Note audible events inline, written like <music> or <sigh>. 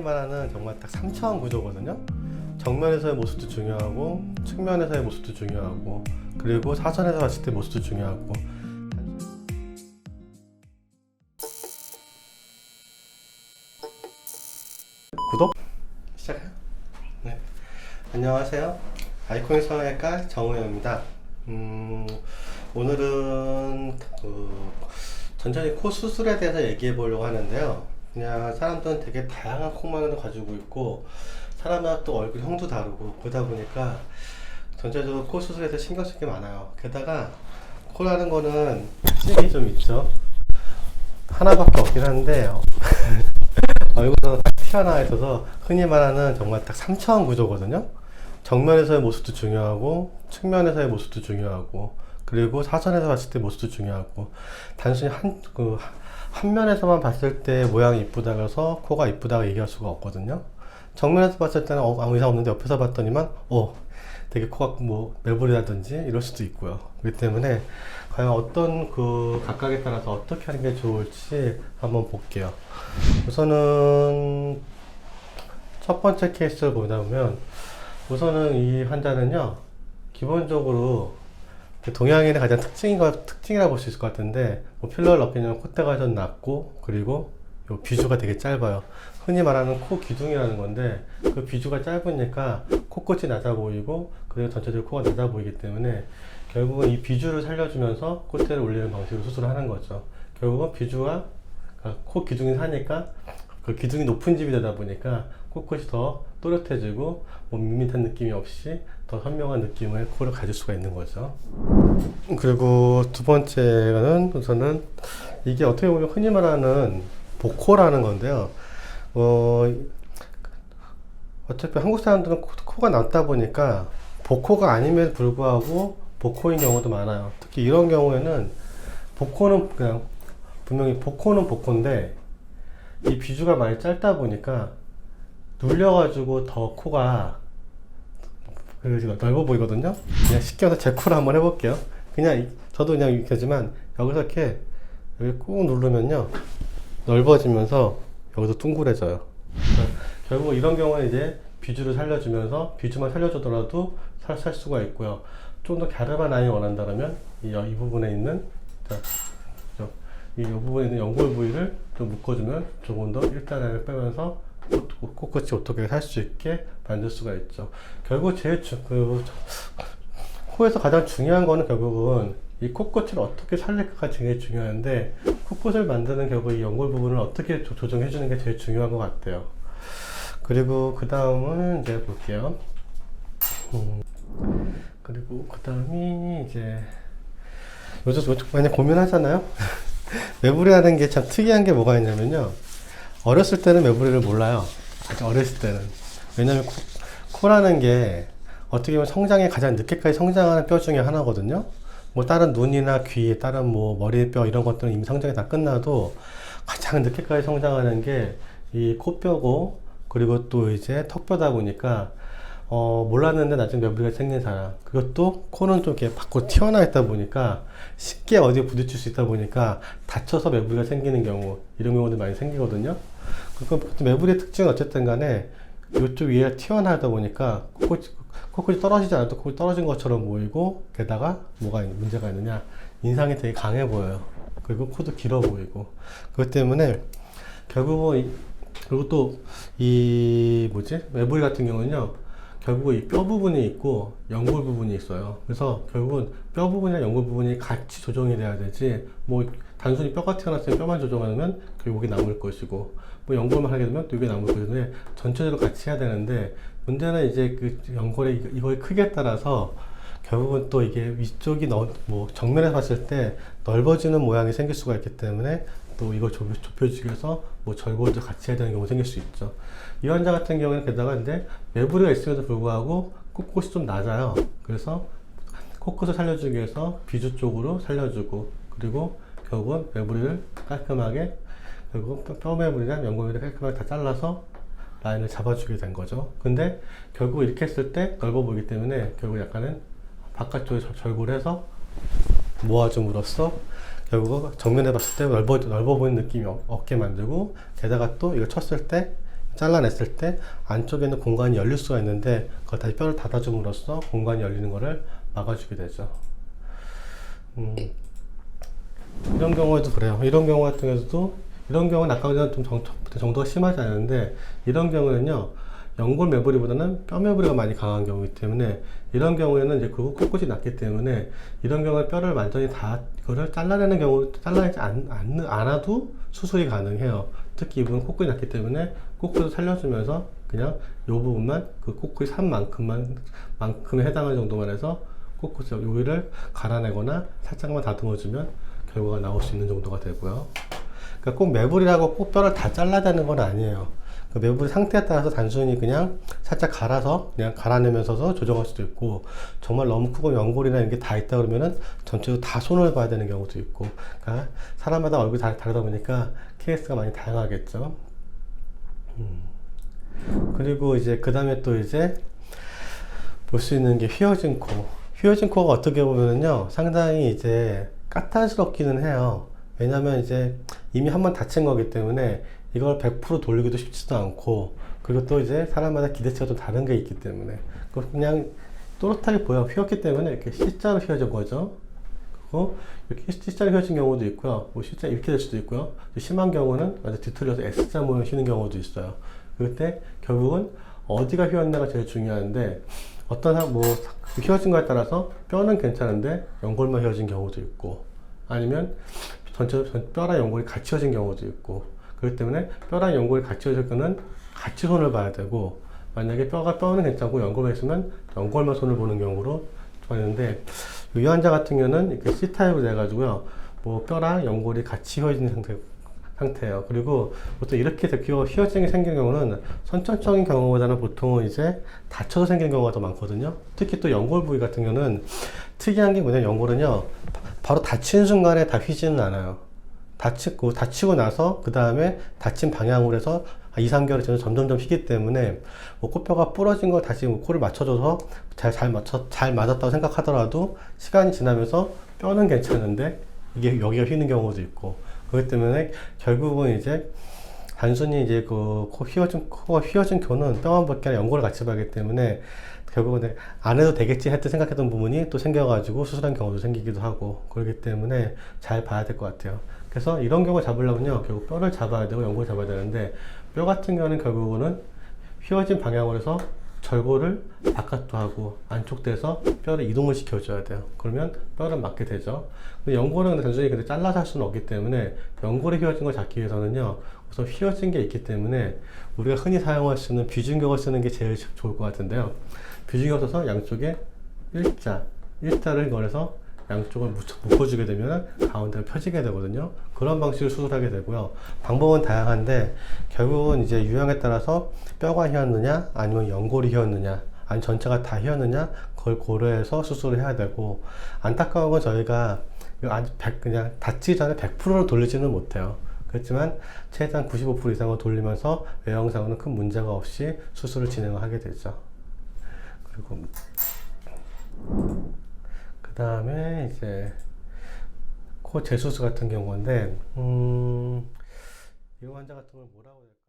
말하는 정말 딱 3차원 구조거든요. 정면에서의 모습도 중요하고 측면에서의 모습도 중요하고 그리고 사선에서 봤을 때 모습도 중요하고 구독 시작해요. 네. 안녕하세요. 아이콘 성형외과 정우영입니다. 음, 오늘은 그 전천히 코 수술에 대해서 얘기해 보려고 하는데요. 그냥 사람들은 되게 다양한 콧모양을 가지고 있고 사람마다 또 얼굴 형도 다르고 그러다 보니까 전체적으로 코 수술에서 신경 쓸 게 많아요. 게다가 코라는 거는 특징이 좀 있죠. 하나밖에 없긴 한데 <laughs> 얼굴에서 딱 튀어나와 있어서 흔히 말하는 정말 딱 3차원 구조거든요. 정면에서의 모습도 중요하고 측면에서의 모습도 중요하고 그리고 사선에서 봤을 때 모습도 중요하고 단순히 한, 그, 한 면에서만 봤을 때 모양이 이쁘다고 해서 코가 이쁘다고 얘기할 수가 없거든요. 정면에서 봤을 때는 어, 아무 이상 없는데 옆에서 봤더니만 어 되게 코가 뭐 매부리라든지 이럴 수도 있고요. 그렇기 때문에 과연 어떤 그 각각에 따라서 어떻게 하는 게 좋을지 한번 볼게요. 우선은 첫 번째 케이스를 보다 보면 우선은 이 환자는요 기본적으로 그 동양인의 가장 특징인가 특징이라고 볼 수 있을 것 같은데 뭐 필러를 넣기는 콧대가 좀 낮고 그리고 요 비주가 되게 짧아요. 흔히 말하는 코 기둥이라는 건데 그 비주가 짧으니까 코끝이 낮아 보이고 그리고 전체적으로 코가 낮아 보이기 때문에 결국은 이 비주를 살려주면서 콧대를 올리는 방식으로 수술을 하는 거죠. 결국은 비주가 그러니까 코 기둥이 사니까 그 기둥이 높은 집이 되다 보니까 코끝이 더 또렷해지고 뭐 밋밋한 느낌이 없이 더 선명한 느낌의 코를 가질 수가 있는 거죠. 그리고 두 번째는 우선은 이게 어떻게 보면 흔히 말하는 복코라는 건데요. 어, 어차피 한국 사람들은 코, 코가 낮다 보니까 복코가 아님에도 불구하고 복코인 경우도 많아요. 특히 이런 경우에는 복코는 그냥 분명히 복코는 복코인데 이 비주가 많이 짧다 보니까 눌려가지고 더 코가 그 넓어 보이거든요. 그냥 해서 제 코를 한번 해볼게요. 그냥 이- 저도 그냥 이렇게 하지만 여기서 이렇게 여기 꾹 누르면요 넓어지면서 여기서 둥그레져요. 그러니까 결국 이런 경우는 이제 비주를 살려주면서 비주만 살려주더라도 살, 살 수가 있고요. 좀 더 갸름한 라인이 원한다면 이, 이 부분에 있는 자, 저, 이, 이 부분에 있는 연골 부위를 좀 묶어주면 조금 더 일단을 빼면서 코끝이 어떻게 살 수 있게 만들 수가 있죠. 결국 제일 주, 그, 코에서 가장 중요한 거는 결국은 이 코끝을 어떻게 살릴까가 제일 중요한데 코끝을 만드는 결국 이 연골 부분을 어떻게 조, 조정해 주는 게 제일 중요한 것 같아요. 그리고 그 다음은 이제 볼게요. 음, 그리고 그 다음이 이제 요즘 요즘 많이 고민하잖아요. <laughs> 매부리 하는 게 참 특이한 게 뭐가 있냐면요. 어렸을 때는 매부리를 몰라요. 아주 어렸을 때는. 왜냐면 코, 코라는 게 어떻게 보면 성장에 가장 늦게까지 성장하는 뼈 중에 하나거든요. 뭐 다른 눈이나 귀, 다른 뭐 머리뼈 이런 것들은 이미 성장이 다 끝나도 가장 늦게까지 성장하는 게 이 코뼈고 그리고 또 이제 턱뼈다 보니까 어 몰랐는데 나중에 매부리가 생긴 사람 그것도 코는 좀 이렇게 밖으로 튀어나와 있다 보니까 쉽게 어디에 부딪힐 수 있다 보니까 다쳐서 매부리가 생기는 경우 이런 경우도 많이 생기거든요. 그럼 매부리의 특징은 어쨌든 간에 이쪽 위에 튀어나오다 보니까 코끝이, 코끝이 떨어지지 않아도 코끝이 떨어진 것처럼 보이고 게다가 뭐가 있- 문제가 있느냐 인상이 되게 강해 보여요. 그리고 코도 길어 보이고 그것 때문에 결국은 이- 그리고 또 이 뭐지 매부리 같은 경우는요 결국 이뼈 부분이 있고 연골 부분이 있어요. 그래서 결국은 뼈 부분이나 연골 부분이 같이 조정이 돼야 되지 뭐 단순히 뼈가 튀어나왔으면 뼈만 조정하면 결국에 남을 것이고 뭐 연골만 하게 되면 또 이게 남을 것인데 전체적으로 같이 해야 되는데 문제는 이제 그 연골의 이- 이거의 크기에 따라서 결국은 또 이게 위쪽이 너, 뭐 정면에서 봤을 때 넓어지는 모양이 생길 수가 있기 때문에 또 이걸 좁, 좁혀주기 위해서 뭐 절골도 같이 해야 되는 경우가 생길 수 있죠. 이 환자 같은 경우는 게다가 이제 매부리가 있음에도 불구하고 코끝이 좀 낮아요. 그래서 코끝을 살려주기 위해서 비주 쪽으로 살려주고 그리고 결국은 매부리를 깔끔하게 결국 뼈- 뼈 매부리랑 연골매를 깔끔하게 다 잘라서 라인을 잡아주게 된 거죠. 근데 결국 이렇게 했을 때 넓어 보이기 때문에 결국 약간은 바깥쪽에 절- 절골해서 모아줌으로써 결국 정면에 봤을 때 넓어, 넓어 보이는 느낌이 없- 없게 만들고 게다가 또 이거 쳤을 때 잘라냈을 때 안쪽에 있는 공간이 열릴 수가 있는데 그걸 다시 뼈를 닫아줌으로써 공간이 열리는 것을 막아주게 되죠. 음, 이런 경우에도 그래요. 이런 경우 같은 경우도 이런 경우는 아까 전에 좀 정, 정도가 심하지 않은데 이런 경우는요 연골 매부리보다는 뼈 매부리가 많이 강한 경우이기 때문에 이런 경우에는 이제 그 꼿꼿이 낮기 때문에 이런 경우에 뼈를 완전히 다 그거를 잘라내는 경우 잘라내지 않, 않, 않아도 수술이 가능해요. 특히 이분은 꼿꼿이 낮기 때문에 꼿꼿을 살려주면서 그냥 요 부분만 그 꼿꼿이 산 만큼만 만큼에 해당하는 정도만 해서 꼿꼿이 여기를 갈아내거나 살짝만 다듬어주면 결과가 나올 수 있는 정도가 되고요. 그러니까 꼭 매불이라고 꼭 뼈를 다 잘라야 되는 건 아니에요. 그 매불 상태에 따라서 단순히 그냥 살짝 갈아서 그냥 갈아내면서도 조정할 수도 있고 정말 너무 크고 연골이나 이런 게 다 있다 그러면은 전체적으로 다 손을 봐야 되는 경우도 있고 그러니까 사람마다 얼굴이 다 다르다 보니까 케이스가 많이 다양하겠죠. 음. 그리고 이제 그 다음에 또 이제 볼 수 있는 게 휘어진 코. 휘어진 코가 어떻게 보면은요, 상당히 이제 까탈스럽기는 해요. 왜냐면 이제 이미 한 번 다친 거기 때문에 이걸 100% 돌리기도 쉽지도 않고, 그리고 또 이제 사람마다 기대치가 좀 다른 게 있기 때문에, 그냥 또렷하게 보여. 휘었기 때문에 이렇게 C자로 휘어진 거죠. 그리고 이렇게 C자로 휘어진 경우도 있고요. 뭐 C자 이렇게 될 수도 있고요. 심한 경우는 완전 뒤틀려서 S자 모양 휘는 경우도 있어요. 그때 결국은 어디가 휘었나가 제일 중요한데 어떤 사- 뭐 휘어진 거에 따라서 뼈는 괜찮은데 연골만 휘어진 경우도 있고 아니면 전체 전- 뼈랑 연골이 같이 휘어진 경우도 있고 그렇기 때문에 뼈랑 연골이 같이 휘어질 거는 같이 손을 봐야 되고 만약에 뼈가 뼈는 괜찮고 연골만 있으면 연골만 손을 보는 경우로 좋아하는데 이 환자 같은 경우는 이렇게 C 타입으로 돼가지고요 뭐 뼈랑 연골이 같이 휘어진 상태 상태예요. 그리고 보통 이렇게 듣기고 휘어짐이 생긴 경우는 선천적인 경우보다는 보통은 이제 다쳐서 생기는 경우가 더 많거든요. 특히 또 연골 부위 같은 경우는 특이한 게 뭐냐면 연골은요, 바로 다치는 순간에 다 휘지는 않아요. 다치고, 다치고 나서 그 다음에 다친 방향으로 해서 2, 3개월이 지나서 점점점 휘기 때문에 뭐 코뼈가 부러진 거 다시 뭐 코를 맞춰줘서 잘, 잘 맞춰, 잘 맞았다고 생각하더라도 시간이 지나면서 뼈는 괜찮은데 이게 여기가 휘는 경우도 있고 그렇기 때문에 결국은 이제 단순히 이제 그 코 휘어진 코가 휘어진 교는 뼈만 아니라 연골을 같이 봐기 때문에 결국은 안 해도 되겠지 했던 생각했던 부분이 또 생겨가지고 수술한 경우도 생기기도 하고 그렇기 때문에 잘 봐야 될 것 같아요. 그래서 이런 경우 잡으려면요 결국 뼈를 잡아야 되고 연골을 잡아야 되는데 뼈 같은 경우는 결국은 휘어진 방향으로 해서 절골을 바깥도 하고 안쪽 돼서 뼈를 이동을 시켜줘야 돼요. 그러면 뼈를 맞게 되죠. 근데 연골은 단순히 근데 잘라서 할 수는 없기 때문에 연골이 휘어진 걸 잡기 위해서는요. 우선 휘어진 게 있기 때문에 우리가 흔히 사용할 수 있는 비중격을 쓰는 게 제일 좋을 것 같은데요. 비중격 써서 양쪽에 일자, 일자를 걸어서 양쪽을 묶어주게 되면 가운데가 펴지게 되거든요. 그런 방식으로 수술하게 되고요. 방법은 다양한데 결국은 이제 유형에 따라서 뼈가 휘었느냐 아니면 연골이 휘었느냐 아니 전체가 다 휘었느냐 그걸 고려해서 수술을 해야 되고 안타까운 건 저희가 100 그냥 닿기 전에 100%를 돌리지는 못해요. 그렇지만 최대한 95% 이상을 돌리면서 외형상으로는 큰 문제가 없이 수술을 진행하게 되죠. 그리고 그 다음에 이제 코 재수술 같은 경우인데 음, 이 환자 같은 걸 뭐라고 해야 될까?